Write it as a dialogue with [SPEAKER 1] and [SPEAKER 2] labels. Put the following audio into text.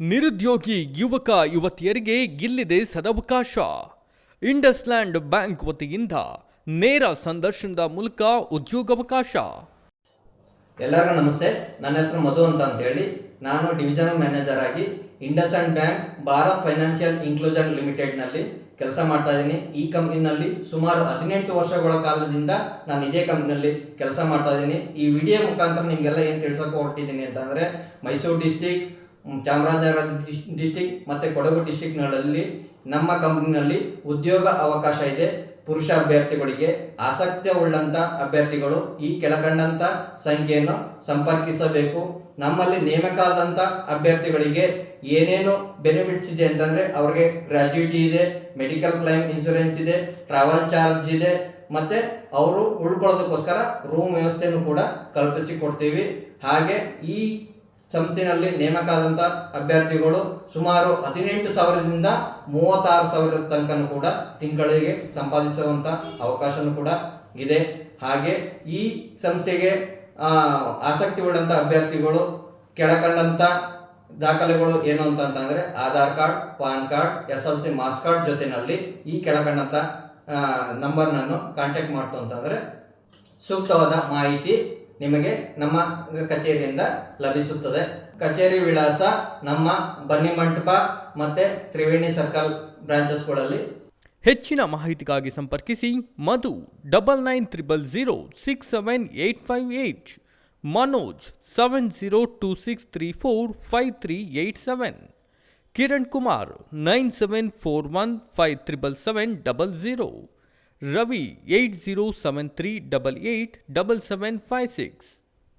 [SPEAKER 1] ನಿರುದ್ಯೋಗಿ ಯುವಕ ಯುವತಿಯರಿಗೆ ಗಿಲ್ಲಿದೆ ಸದವಕಾಶ. ಇಂಡಸ್ಲ್ಯಾಂಡ್ ಬ್ಯಾಂಕ್ ವತಿಯಿಂದ ನೇರ ಸಂದರ್ಶನದ ಮೂಲಕ ಉದ್ಯೋಗಾವಕಾಶ.
[SPEAKER 2] ಎಲ್ಲರಿಗೂ ನಮಸ್ತೆ. ನನ್ನ ಹೆಸರು ಮಧು ಅಂತ ಹೇಳಿ. ನಾನು ಡಿವಿಷನಲ್ ಮ್ಯಾನೇಜರ್ ಆಗಿ IndusInd bank Bharat financial inclusion ಲಿಮಿಟೆಡ್ನಲ್ಲಿ ಕೆಲಸ ಮಾಡ್ತಾ ಇದ್ದೀನಿ. ಈ ಕಂಪ್ನಿನಲ್ಲಿ ಸುಮಾರು ಹದಿನೆಂಟು ವರ್ಷಗಳ ಕಾಲದಿಂದ ನಾನು ಇದೇ ಕಂಪ್ನಿನಲ್ಲಿ ಕೆಲಸ ಮಾಡ್ತಾ ಇದ್ದೀನಿ. ಈ ವಿಡಿಯೋ ಮುಖಾಂತರ ನಿಮಗೆಲ್ಲ ಏನು ತಿಳ್ಸೋಕೆ ಹೊರಟಿದ್ದೀನಿ ಅಂತಂದರೆ ಮೈಸೂರು ಡಿಸ್ಟಿಕ್ ಚಾಮರಾಜನಗರ ಡಿಸ್ಟಿಕ್ ಮತ್ತು ಕೊಡಗು ಡಿಸ್ಟಿಕ್ಗಳಲ್ಲಿ ನಮ್ಮ ಕಂಪ್ನಿನಲ್ಲಿ ಉದ್ಯೋಗ ಅವಕಾಶ ಇದೆ. ಪುರುಷ ಅಭ್ಯರ್ಥಿಗಳಿಗೆ ಆಸಕ್ತಿ ಉಳ್ಳಂಥ ಅಭ್ಯರ್ಥಿಗಳು ಈ ಕೆಳಕಂಡಂಥ ಸಂಖ್ಯೆಯನ್ನು ಸಂಪರ್ಕಿಸಬೇಕು. ನಮ್ಮಲ್ಲಿ ನೇಮಕ ಆದಂತ ಅಭ್ಯರ್ಥಿಗಳಿಗೆ ಏನೇನು ಬೆನಿಫಿಟ್ಸ್ ಇದೆ ಅಂತಂದರೆ ಅವ್ರಿಗೆ ಗ್ರ್ಯಾಚ್ಯುಟಿ ಇದೆ ಮೆಡಿಕಲ್ ಕ್ಲೈಮ್ ಇನ್ಶೂರೆನ್ಸ್ ಇದೆ ಟ್ರಾವೆಲ್ ಚಾರ್ಜ್ ಇದೆ, ಮತ್ತು ಅವರು ಉಳ್ಕೊಳ್ಳೋದಕ್ಕೋಸ್ಕರ ರೂಮ್ ವ್ಯವಸ್ಥೆಯನ್ನು ಕೂಡ ಕಲ್ಪಿಸಿಕೊಡ್ತೀವಿ ಹಾಗೆ ಈ ಸಂಸ್ಥೆಯಲ್ಲಿ ನೇಮಕಾದಂಥ ಅಭ್ಯರ್ಥಿಗಳು ಸುಮಾರು ಹದಿನೆಂಟು ಸಾವಿರದಿಂದ ಮೂವತ್ತಾರು ಸಾವಿರದ ತನಕ ಕೂಡ ತಿಂಗಳಿಗೆ ಸಂಪಾದಿಸುವಂತ ಅವಕಾಶನೂ ಕೂಡ ಇದೆ. ಹಾಗೆ ಈ ಸಂಸ್ಥೆಗೆ ಆಸಕ್ತಿ ಉಳ್ಳಂತ ಅಭ್ಯರ್ಥಿಗಳು ಕೆಳಕಂಡಂಥ ದಾಖಲೆಗಳು ಏನು ಅಂತ ಅಂತಂದ್ರೆ Aadhaar card, PAN card, S L C marks card ಜೊತೆಯಲ್ಲಿ ಈ ಕೆಳಕಂಡಂಥ ನಂಬರ್ನನ್ನು ಕಾಂಟ್ಯಾಕ್ಟ್ ಮಾಡ್ತು ಅಂತಂದರೆ ಸೂಕ್ತವಾದ ಮಾಹಿತಿ ನಿಮಗೆ ನಮ್ಮ ಕಚೇರಿಯಿಂದ ಲಭಿಸುತ್ತದೆ. ಕಚೇರಿ ವಿಳಾಸ ನಮ್ಮ ಬನ್ನಿ ಮಂಟಪ ಮತ್ತೆ ತ್ರಿವೇಣಿ ಸರ್ಕಲ್ ಬ್ರಾಂಚಸ್ಗಳಲ್ಲಿ.
[SPEAKER 1] ಹೆಚ್ಚಿನ ಮಾಹಿತಿಗಾಗಿ ಸಂಪರ್ಕಿಸಿ Madhu double nine triple zero six seven eight five eight Manoj seven zero two six three four five three eight seven, Kiran Kumar nine seven four one five triple seven double zero Ravi 8073887756.